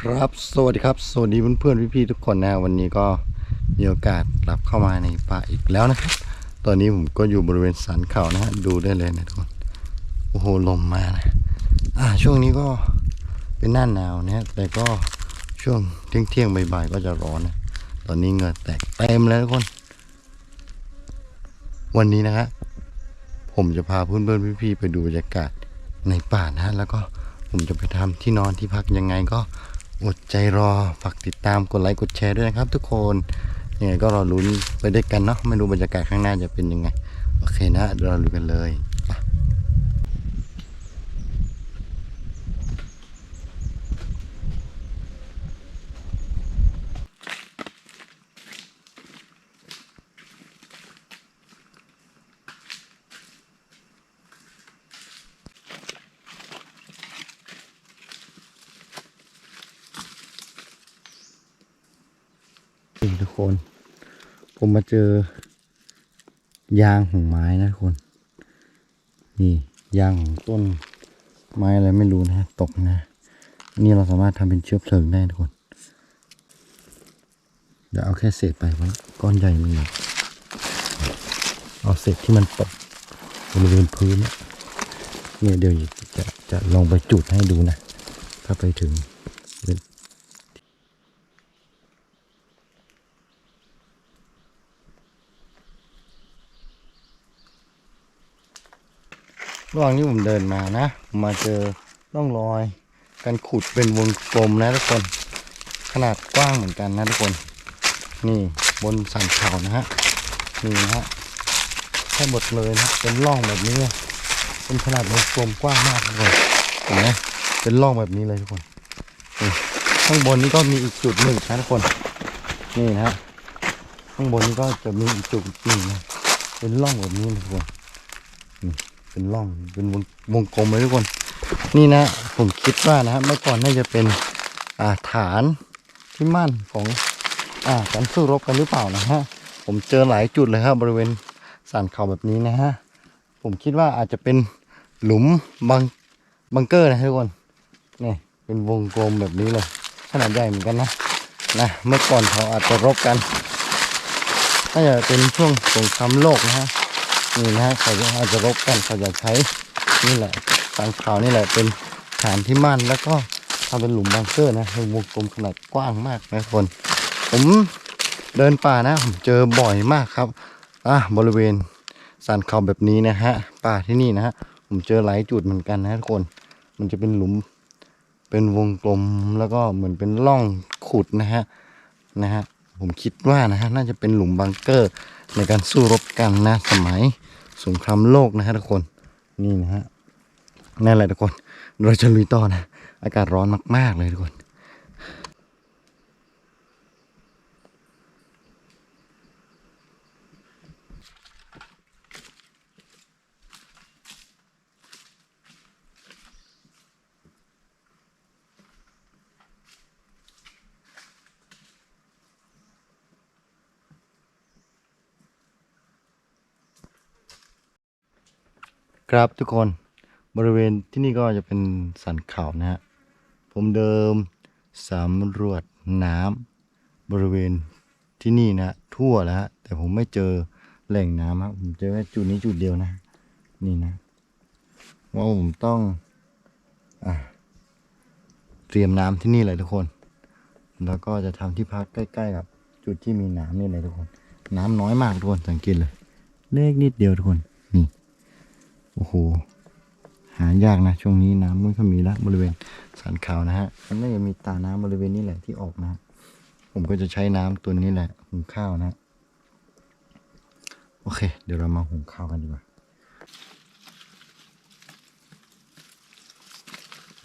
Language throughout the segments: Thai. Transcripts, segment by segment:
ครับ สวัสดีครับ สวัสดีเพื่อนๆพี่ๆทุกคนนะวันนี้ก็มีโอกาสกลับเข้ามาในป่าอีกแล้วนะครับ ตอนนี้ผมก็อยู่บริเวณสันเขานะฮะดูได้เลยนะทุกคนโอ้โหลมมานะอ่าช่วงนี้ก็เป็นหน้าหนาวนะฮะแต่ก็ช่วงเที่ยงเที่ยงบ่ายๆก็จะร้อนนะตอนนี้เหงื่อแตกเต็มแล้วทุกคน วันนี้นะฮะผมจะพาเพื่อนๆพี่ๆไปดูบรรยากาศในป่านะฮะแล้วก็ผมจะไปทำที่นอนที่พักยังไงก็ อดใจรอฝากติดตามกดไลค์กดแชร์ด้วยนะครับ ทุกคนยังไงก็รอลุ้นไปด้วยกันเนาะไม่รู้บรรยากาศข้างหน้าจะเป็นยังไง โอเคนะเราลุ้นกันเลย คน ผมมาเจอ ยางของไม้นะทุกคน นี่ยางของต้น ไม้อะไรไม่รู้นะตกนะ นี่เราสามารถทำเป็นเชื้อเพลิงได้ทุกคน เดี๋ยวเอาแค่เศษไปไว้ก้อนใหญ่มันหน่อยเอาเศษที่มันตกบริเวณพื้นเนี่ยเนี่ยเดี๋ยวจะจะลองไปจุดให้ดูนะ ถ้าไปถึงเป็น ระหว่างที่ผมเดินมานะผมมาเจอร่องรอย การขุดเป็นวงกลมนะทุกคน ขนาดกว้างเหมือนกันนะทุกคน นี่บนสันเขานะฮะนี่นะฮะแค่หมดเลยนะเป็นร่องแบบนี้เลยเป็นขนาดวงกลมกว้างมากทุกคนเห็นไหมเป็นร่องแบบนี้เลยทุกคนนี่ข้างบนนี้ก็มีอีกจุดหนึ่งนะทุกคน นี่นะฮะข้างบนนี้ก็จะมีอีกจุดหนึ่งนะเป็นร่องแบบนี้นะทุกคน เป็นร่องเป็นวงวงกลมเลยทุกคน นี่นะผมคิดว่านะฮะเมื่อก่อนน่าจะเป็นอ่าฐานที่มั่นของอ่าการสู้รบกันหรือเปล่านะฮะผมเจอหลายจุดเลยครับบริเวณสันเขาแบบนี้นะฮะผมคิดว่าอาจจะเป็นหลุมบังบังเกอร์นะทุกคนนี่เป็นวงกลมแบบนี้เลยขนาดใหญ่เหมือนกันนะนะเมื่อก่อนเขาอาจจะรบกันน่าจะเป็นช่วงสงครามโลกนะฮะ นี่นะฮะเขาจะอาจจะรบกันเขาจะใช้นี่แหละทางเขานี่แหละเป็นฐานที่มั่นแล้วก็ทำเป็นหลุมบังเกอร์นะเป็นวงกลมขนาดกว้างมากนะทุกคน ผมเดินป่านะ ผมเจอบ่อยมากครับอะบริเวณสันเขาแบบนี้นะฮะ ป่าที่นี่นะฮะผมเจอหลายจุดเหมือนกันนะทุกคน มันจะเป็นหลุม เป็นวงกลมแล้วก็เหมือนเป็นร่องขุดนะฮะนะฮะผมคิดว่านะฮะน่าจะเป็นหลุมบังเกอร์ในการสู้รบกันนะสมัย สงครามโลกนะฮะทุกคนนี่นะฮะนั่นแหละทุกคน เราจะลุยต่อนะ อากาศร้อนมาก ๆ เลยทุกคน ครับทุกคนบริเวณที่นี่ก็จะเป็นสันเขานะฮะผมเดิมสำรวจน้ำบริเวณที่นี่นะทั่วแล้วฮะแต่ผมไม่เจอแหล่งน้ำครับผมเจอแค่จุดนี้จุดเดียวนะ นี่นะว่าผมต้องอเตรียมน้ำที่นี่เลยทุกคน แล้วก็จะทำที่พักใกล้ๆกับ จุดที่มีน้ำนี่เลยทุกคน น้ำน้อยมากทุกคนสังเกตเลย เล็กนิดเดียวทุกคน โอ้โห หายากนะ ช่วงนี้น้ำม่ค่อยมีละบริเวณสันเขานะฮะ มันน่าจะมีตาน้ำบริเวณนี้แหละที่ออกนะผมก็จะใช้น้ำตัวนี้แหละหุงข้าวนะ โอเค เดี๋ยวเรามาหุงข้าวกันดีกว่า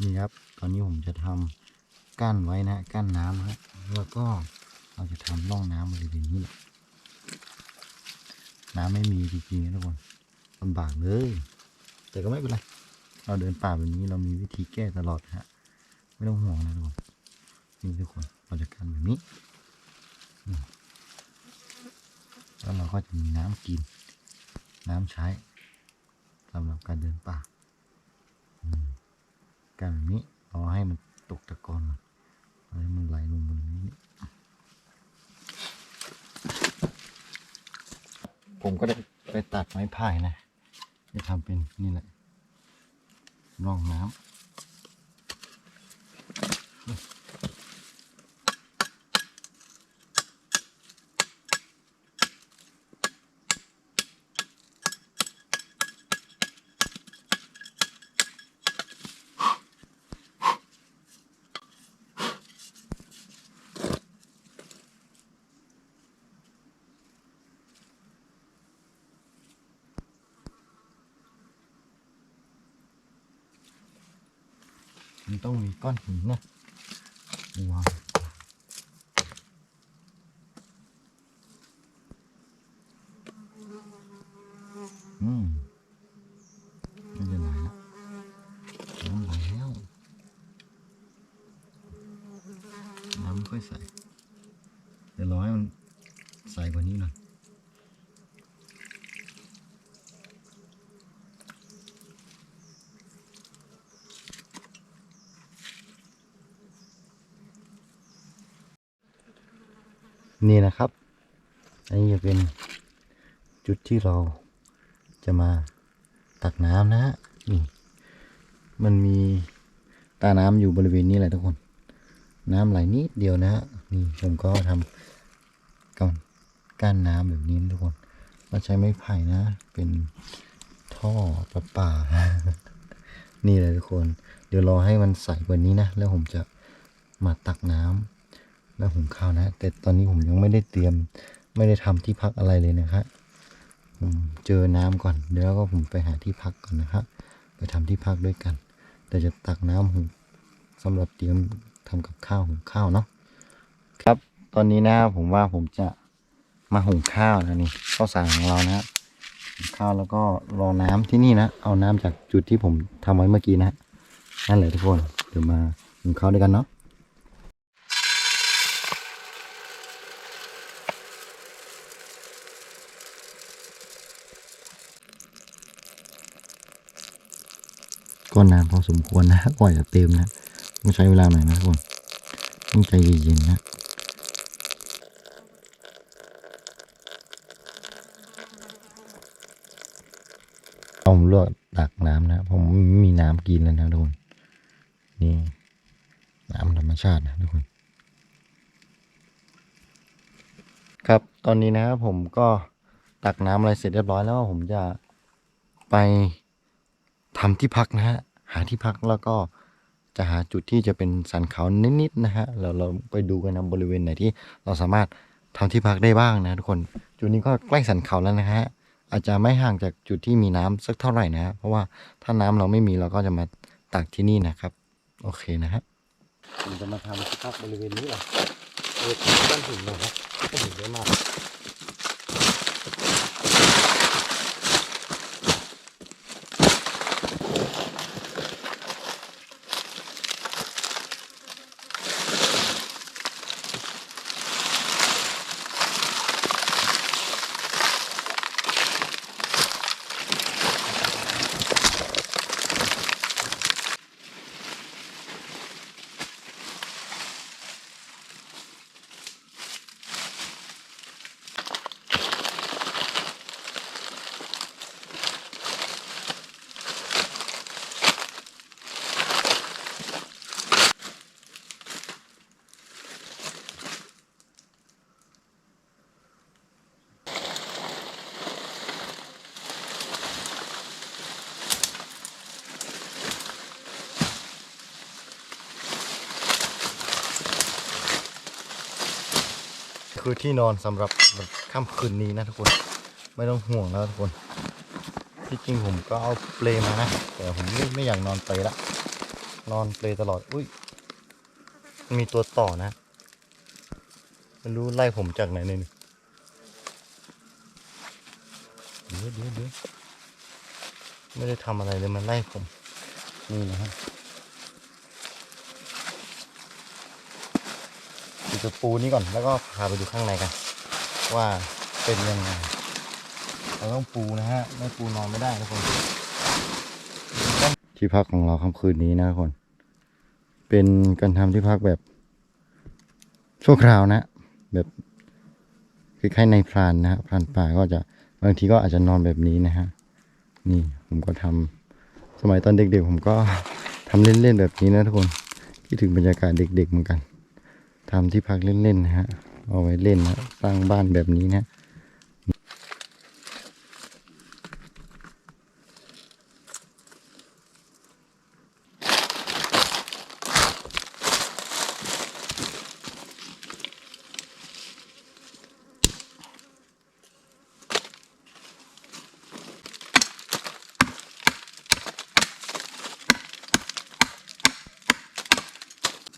นี่ครับ ตอนนี้ผมจะทำกั้นไว้นะ กั้นน้ำฮะแล้วก็เราจะทำร่องน้ำบริเวณนี้แหละน้ำไม่มีจริงๆนะทุกคนลำบากเลย แต่ก็ไม่เป็นไร เราเดินป่าแบบนี้เรามีวิธีแก้ตลอดฮะ ไม่ต้องห่วงนะทุกคนนี่ทุกคนเราจะกันแบบนี้ แล้วเราก็จะมีน้ำกิน น้ำใช้สำหรับการเดินป่ากันแบบนี้เอาให้มันตกตะกอนก่อนให้มันไหลลงบนนี้ ผมก็ได้ไปตัดไม้ไผ่นะ จะทำเป็นนี่แหละร่องน้ำ ก้อนหินนะวางอืมไม่จะไหลแล้วน้ำไหลแล้วน้ำไม่ค่อยใสเดี๋ยวรอให้มันใสกว่านี้หน่อย นี่นะครับ อันนี้จะเป็นจุดที่เราจะมาตักน้ำนะฮะนี่มันมีตาน้ำอยู่บริเวณนี้แหละทุกคน น้ำไหลนิดเดียวนะฮะนี่ผมก็ทำกันก้านน้ำแบบนี้ทุกคนเราใช้ไม้ไผ่นะ เป็นท่อประปา นี่เลยทุกคน เดี๋ยวรอให้มันใสกว่านี้นะ แล้วผมจะมาตักน้ำ แล้วหุงข้าวนะ แต่ตอนนี้ผมยังไม่ได้เตรียม ไม่ได้ทำที่พักอะไรเลยนะครับผมเจอน้ำก่อนเดี๋ยวก็ผมไปหาที่พักก่อนนะครับไปทำที่พักด้วยกัน แต่จะตักน้ำหุงสำหรับเตรียมทำกับข้าวหุงข้าวเนาะครับตอนนี้นะผมว่าผมจะมาหุงข้าวนะนี่ข้าวสารของเรานะข้าวแล้วก็รอน้ำที่นี่นะ เอาน้ำจากจุดที่ผมทำไว้เมื่อกี้นะนั่นแหละทุกคนเดี๋ยวมาหุงข้าวด้วยกันเนาะ ก็นานพอสมควรนะกว่าจะเต็มนะต้องใช้เวลาหน่อยนะทุกคนต้องใจเย็นๆนะผมเลือกตักน้ำนะผมไม่มีน้ำกินแล้วนะทุกคนนี่น้ำธรรมชาตินะทุกคน ครับตอนนี้นะครับผมก็ตักน้ำอะไรเสร็จเรียบร้อยแล้วผมจะไป ทำที่พักนะฮะ หาที่พักแล้วก็จะหาจุดที่จะเป็นสันเขานิดๆนะฮะเราเราไปดูกันนะบริเวณไหนที่เราสามารถทำที่พักได้บ้างนะทุกคนจุดนี้ก็ใกล้สันเขาแล้วนะฮะอาจจะไม่ห่างจากจุดที่มีน้ำสักเท่าไหร่นะฮะเพราะว่าถ้าน้ำเราไม่มีเราก็จะมาตักที่นี่นะครับ โอเคนะฮะผมจะมาทำที่พักบริเวณนี้แหละเออก้อนหินนะครับก้นหินเยอะมาก คือที่นอนสำหรับค่ำคืนนี้นะทุกคน ไม่ต้องห่วงแล้วทุกคน ที่จริงผมก็เอาเปลมานะ แต่ผมไม่ไม่อยากนอนเปลละนอนเปลตลอด อุ้ย มีตัวต่อนะไม่รู้ไล่ผมจากไหนเนี่ยเดี๋ยวเดี๋ยวเดี๋ยวไม่ได้ทำอะไรเลยมันไล่ผม นี่นะฮะ จะปูนี่ก่อน แล้วก็พาไปดูข้างในกัน ว่าเป็นยังไงเราต้องปูนะฮะ ไม่ปูนอนไม่ได้ทุกคน ที่พักของเราค่ำคืนนี้นะทุกคน เป็นการทำที่พักแบบชั่วคราวนะ แบบคล้ายๆในพรานนะฮะพรานป่าก็จะบางทีก็อาจจะนอนแบบนี้นะฮะ นี่ผมก็ทำสมัยตอนเด็กๆ ผมก็ทำเล่นๆแบบนี้นะทุกคนคิดถึงบรรยากาศเด็กๆเหมือนกัน ทำที่พักเล่นๆนะฮะ เอาไว้เล่นนะสร้างบ้านแบบนี้นะ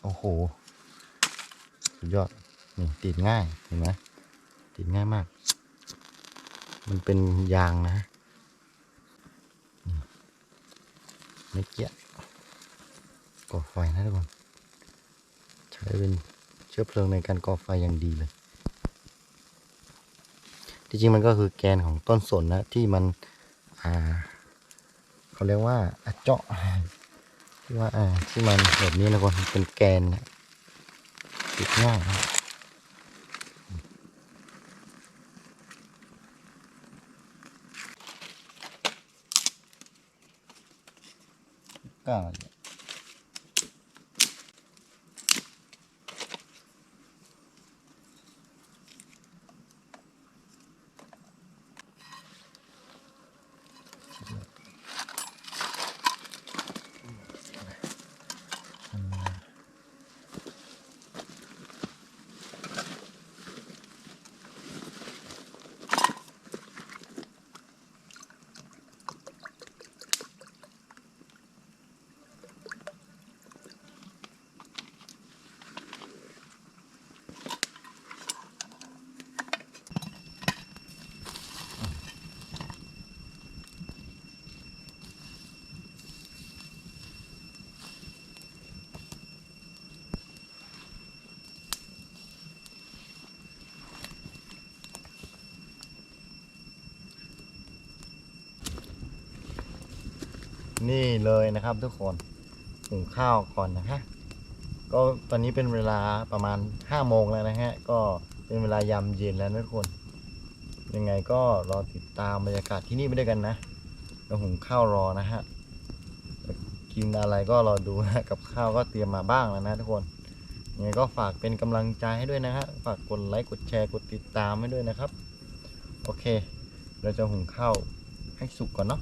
โอ้โห สุดยอด นี่ติ ดง่ายเห็นไหมติดง่ายมาก มันเป็นยางนะไม่เกี่ยก่อไฟนะทุกคนใช้เป็นเชื้อเพลิงในการก่อไฟอย่างดีเลยที่จริงมันก็คือแกนของต้นสนนะที่มันอ่าเขาเรียกว่าอะเจาะที่ว่าอ่าที่มันแบบนี้นะคนเป็นแกนนะติดง่ายนะ ก็ นี่เลยนะครับทุกคนหุงข้าวก่อนนะฮะก็ตอนนี้เป็นเวลาประมาณห้าโมงแล้วนะฮะก็เป็นเวลายามเย็นแล้วนะทุกคน ยังไงก็รอติดตามบรรยากาศที่นี่ไปด้วยกันนะเราหุงข้าวรอนะฮะกินอะไรก็รอดูนะกับข้าวก็เตรียมมาบ้างแล้วนะทุกคนยังไงก็ฝากเป็นกำลังใจให้ด้วยนะฮะฝากกดไลค์กดแชร์กดติดตามให้ด้วยนะครับ โอเค เราจะหุงข้าวให้สุกก่อนเนาะ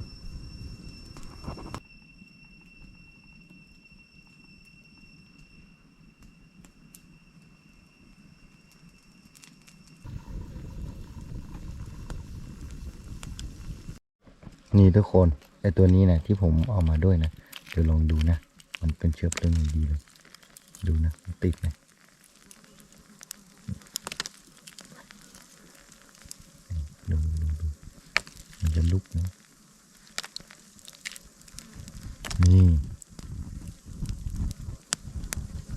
นี่ทุกคนไอตัวนี้นะที่ผมเอามาด้วยนะเดี๋ยวลองดูนะ มันเป็นเชื้อเพลิงดีเลย ดูนะมันติดไหมดูดูดูมันจะลุกนะนี่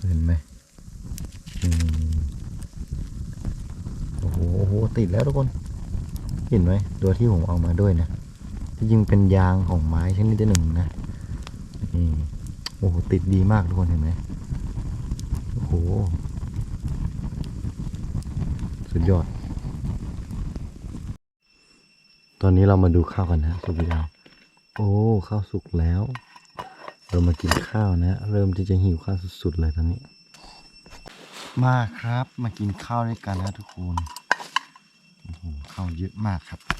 เห็นไหมโอ้โหติดแล้วทุกคน เห็นไหมตัวที่ผมเอามาด้วยนะ ที่จริงเป็นยางของไม้ชนิดหนึ่งนะนี่โอ้โหติดดีมากทุกคนเห็นไหมโอ้โห สุดยอด ตอนนี้เรามาดูข้าวกันนะสุกหรือยังโอ้ข้าวสุกแล้ว เรามากินข้าวนะ เริ่มที่จะหิวข้าวสุดๆเลยตอนนี้ มาครับมากินข้าวด้วยกันนะทุกคนโอ้โหข้าวเยอะมากครับ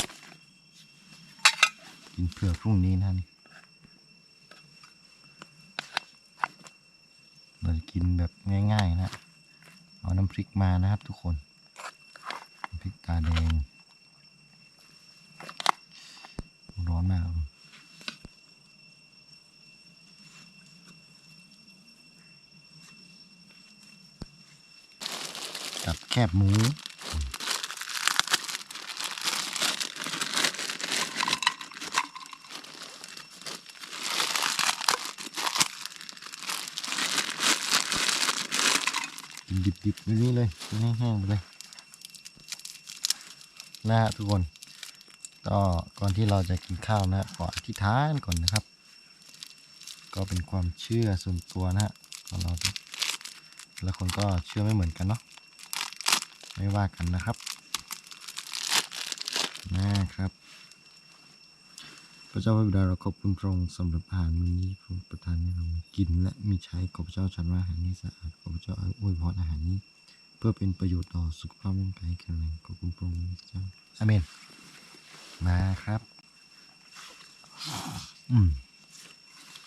กินเผื่อพรุ่งนี้นะนี่เราจะกินแบบง่าย ๆ นะ เอาน้ำพริกมานะครับทุกคนน้ำพริกตาแดง ร้อนมากครับแคบหมู ดิบๆแบบนี้เลยแห้งๆเลยนะฮะทุกคนก็ก่อนที่เราจะกินข้าวนะขออธิษฐานก่อนนะครับ ก็เป็นความเชื่อส่วนตัวนะฮะของเราและคนก็เชื่อไม่เหมือนกันเนาะไม่ว่ากันนะครับนะครับ พระเจ้าพระบิดาเราขอบคุณพระองค์สำหรับอาหารมื้อนี้พระองค์ประทานให้เรากินและมีใช้ขอพระเจ้าฉันว่าอาหารนี้สะอาดขอพระเจ้าอวยพรอาหารนี้ เพื่อเป็นประโยชน์ต่อสุขภาพร่างกายแข็งแรงขอบคุณพระองค์พระเจ้าอาเมนมาครับอืม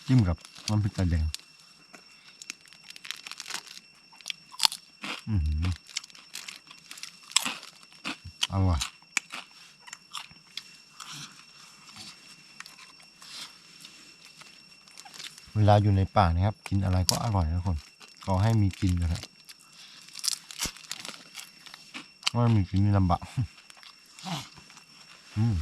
จิ้มกับน้ำพริกตาแดงอือหืออร่อยเว ลาอยู่ในป่านะครับ กินอะไรก็อร่อยนะทุกคนขอให้มีกินนะครับว่ามีกินนี่ลำบากอืม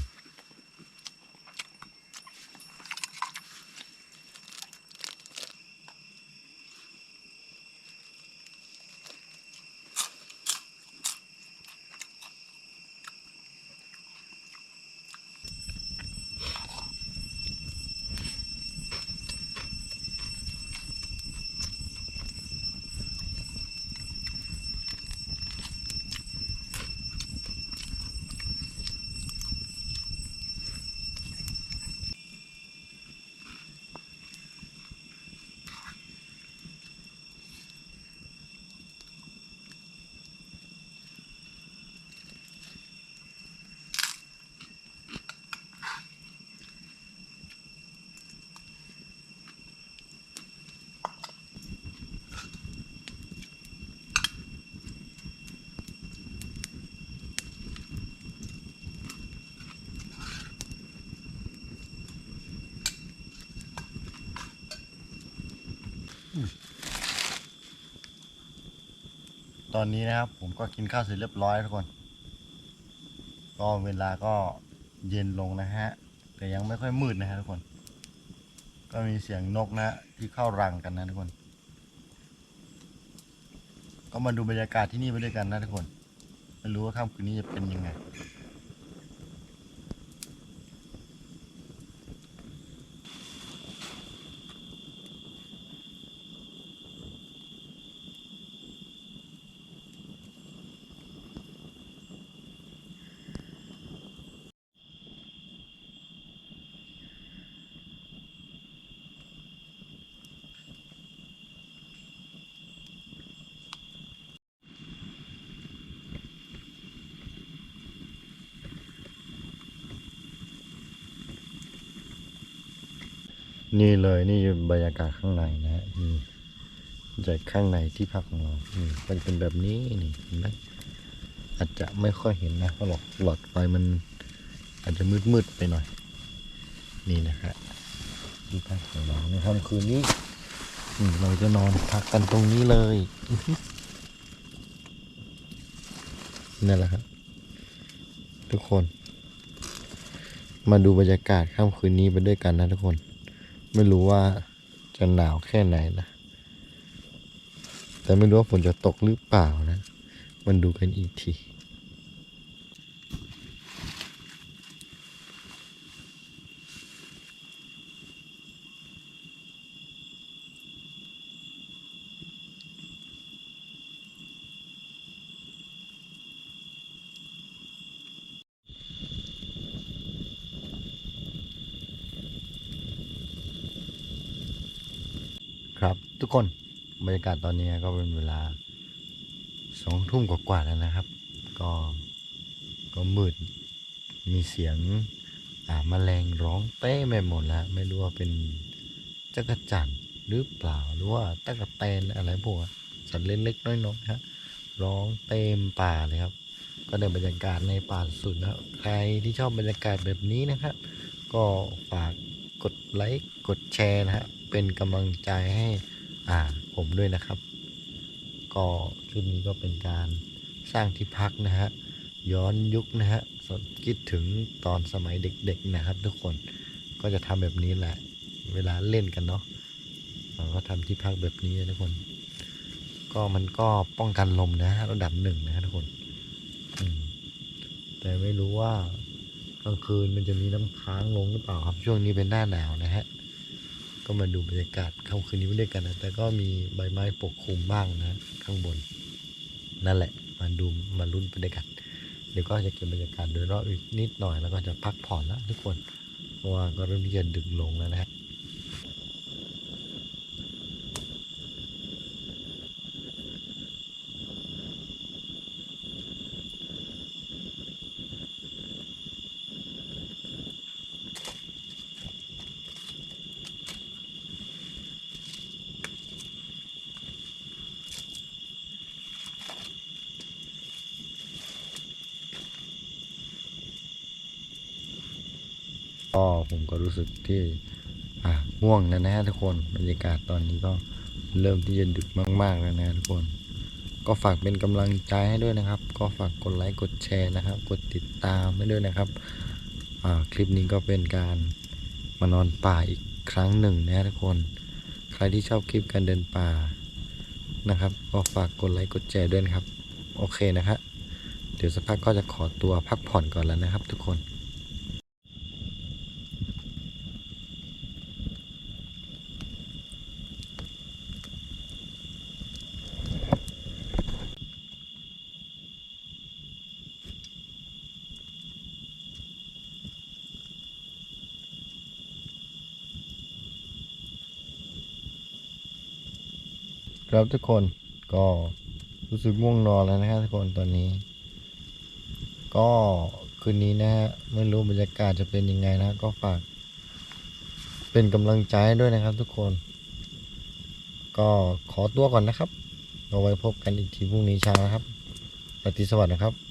อนนี้นะครับ ผมก็กินข้าวเสร็จเรียบร้อยทุกคน ก็เวลาก็เย็นลงนะฮะ แต่ยังไม่ค่อยมืดนะฮะทุกคน ก็มีเสียงนกนะฮะที่เข้ารังกันนะทุกคน ก็มาดูบรรยากาศที่นี่ไปด้วยกันนะทุกคน ไม่รู้ว่าค่ำคืนนี้จะเป็นยังไง นี่เลยนี่บรรยากาศข้างในนะฮะนี่จากข้างในที่พักของเรานี่มันเป็นแบบนี้นี่เห็นไหมอาจจะไม่ค่อยเห็นนะเพราะหลอดหลอดไฟมันอาจจะมืดๆไปหน่อย นี่นะครับที่พักของเราในค่ำคืนนี้อืมเราจะนอนพักกันตรงนี้เลยนั่นแหละครับทุกคน มาดูบรรยากาศค่ำคืนนี้ไปด้วยกันนะทุกคน ไม่รู้ว่าจะหนาวแค่ไหนนะ แต่ไม่รู้ว่าฝนจะตกหรือเปล่านะ มันดูกันอีกที ครับทุกคน บรรยากาศตอนนี้ก็เป็นเวลาสองทุ่มกว่าๆแล้วนะครับ ก็ก็มืดมีเสียงอ่าแมลงร้องเต้ไปหมดแล้ว ไม่รู้ว่าเป็นจักรจั่นหรือเปล่าหรือว่าตะกะแตนอะไรพวกสัตว์เล็กๆน้อยๆฮะร้องเต็มป่าเลยครับ ก็ได้บรรยากาศในป่าสุดนะใครที่ชอบบรรยากาศแบบนี้นะครับ ก็ฝากกดไลค์กดแชร์นะฮะเป็นกำลังใจให้ อ่าผมด้วยนะครับ ก็คลิปนี้ก็เป็นการสร้างที่พักนะฮะย้อนยุคนะฮะคิดถึงตอนสมัยเด็กๆนะครับ ทุกคนก็จะทำแบบนี้แหละ เวลาเล่นกันเนาะเราก็ทำที่พักแบบนี้นะทุกคน ก็มันก็ป้องกันลมนะฮะระดับหนึ่งนะฮะทุกคนแต่ไม่รู้ว่ากลางคืนมันจะมีน้ำค้างลงหรือเปล่าครับช่วงนี้เป็นหน้าหนาวนะฮะ ก็มาดูบรรยากาศค่ำคืนนี้ด้วยกันนะแต่ก็มีใบไม้ปกคลุมบ้างนะข้างบน นั่นแหละมาดูมาลุ้นบรรยากาศเดี๋ยวก็จะเก็บบรรยากาศโดยรอบอีกนิดหน่อยแล้วก็จะพักผ่อนแล้วทุกคนเพราะว่าก็เริ่มที่จะดึกลงแล้วนะฮะ รู้สึกที่อะง่วงแล้วนะฮะทุกคนบรรยากาศตอนนี้ก็เริ่มที่จะดึกมาก ๆ แล้วนะฮะทุกคน ก็ฝากเป็นกำลังใจให้ด้วยนะครับ ก็ฝากกดไลค์กดแชร์นะครับ กดติดตามให้ด้วยนะครับอ่าคลิปนี้ก็เป็นการมานอนป่าอีกครั้งหนึ่งนะฮะทุกคน ใครที่ชอบคลิปการเดินป่านะครับ ก็ฝากกดไลค์กดแชร์ด้วยครับ โอเคนะครับเดี๋ยวสักพักก็จะขอตัวพักผ่อนก่อนแล้วนะครับทุกคน ครับทุกคนก็รู้สึกง่วงนอนแล้วนะครับทุกคนตอนนี้ ก็คืนนี้นะฮะไม่รู้บรรยากาศจะเป็นยังไงนะก็ฝาก เป็นกำลังใจด้วยนะครับทุกคน ก็ขอตัวก่อนนะครับ เราไว้พบกันอีกทีพรุ่งนี้เช้านะครับปฏิสวัสดิ์นะครับ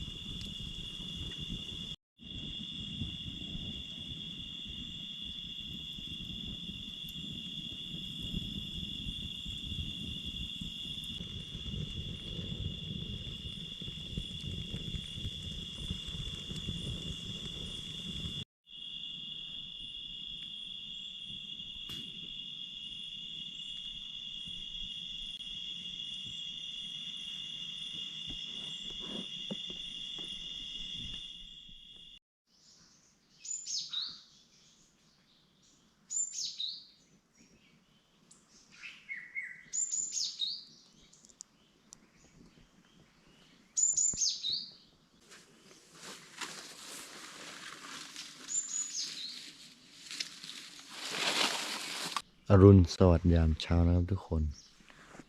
อรุณสวัสดิ์ยามเช้านะครับทุกคน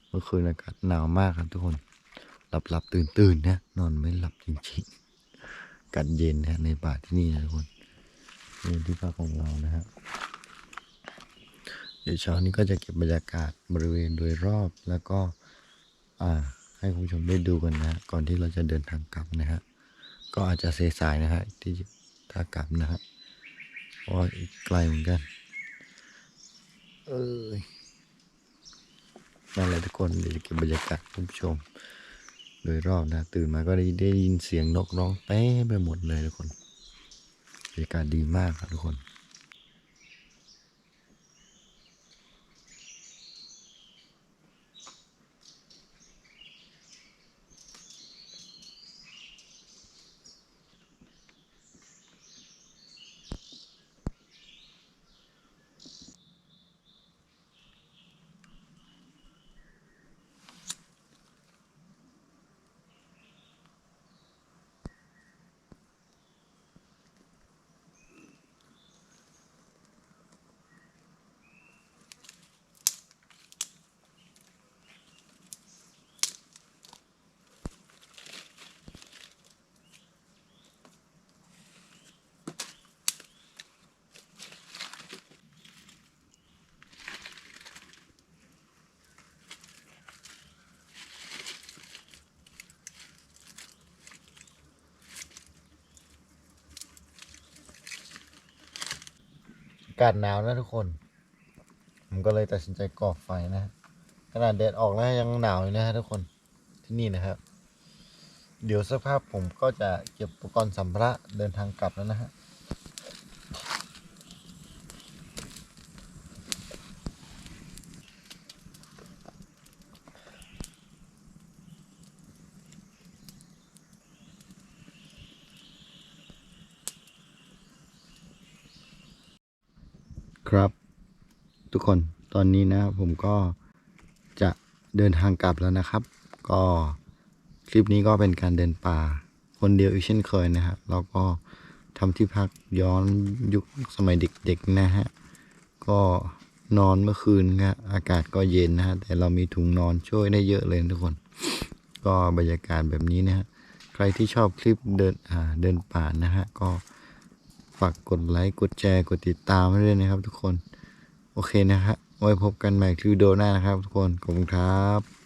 เมื่อคืนอากาศหนาวมากครับทุกคน หลับหลับตื่นตื่นนะ นอนไม่หลับจริงๆอากาศเย็นนะในป่าที่นี่นะทุกคนนี่ที่พักของเรานะฮะเดี๋ยวเช้านี้ก็จะเก็บบรรยากาศบริเวณโดยรอบแล้วก็ อ่า ให้คุณผู้ชมได้ดูกันนะก่อนที่เราจะเดินทางกลับนะฮะก็อาจจะเสสายนะฮะที่ถ้ากลับนะฮะเพราะอีกไกลเหมือนกัน เอ้ยนั่นแหละทุกคนเดี๋ยวจะเก็บบรรยากาศคุณผู้ชม โดยรอบนะ ตื่นมาก็ได้ได้ยินเสียงนกร้องเต้ไปหมดเลยทุกคนบรรยากาศดีมากครับทุกคนากาศหนาวนะทุกคน ผมก็เลยตัดสินใจก่อไฟนะขนาดแดดออกแล้วยังหนาวอยู่นะฮะทุกคนที่นี่นะครับ เดี๋ยวสักพักผมก็จะเก็บอุปกรณ์สัมภาระเดินทางกลับแล้วนะฮะ ครับ ทุกคนตอนนี้นะ ผมก็จะเดินทางกลับแล้วนะครับ ก็คลิปนี้ก็เป็นการเดินป่า คนเดียวอีกเช่นเคยนะฮะแล้วก็ทำที่พักย้อนยุคสมัยเด็กๆนะฮะก็นอนเมื่อคืนนะอากาศก็เย็นนะฮะแต่เรามีถุงนอนช่วยได้เยอะเลยทุกคน ก็บรรยากาศแบบนี้นะฮะใครที่ชอบคลิปเดินอ่าเดินป่านะฮะก็ฝากกดไลค์กดแชร์กดติดตามด้วยนะครับทุกคน โอเคนะฮะ ไว้พบกันใหม่คลิปวิดีโอหน้านะครับทุกคน ขอบคุณครับ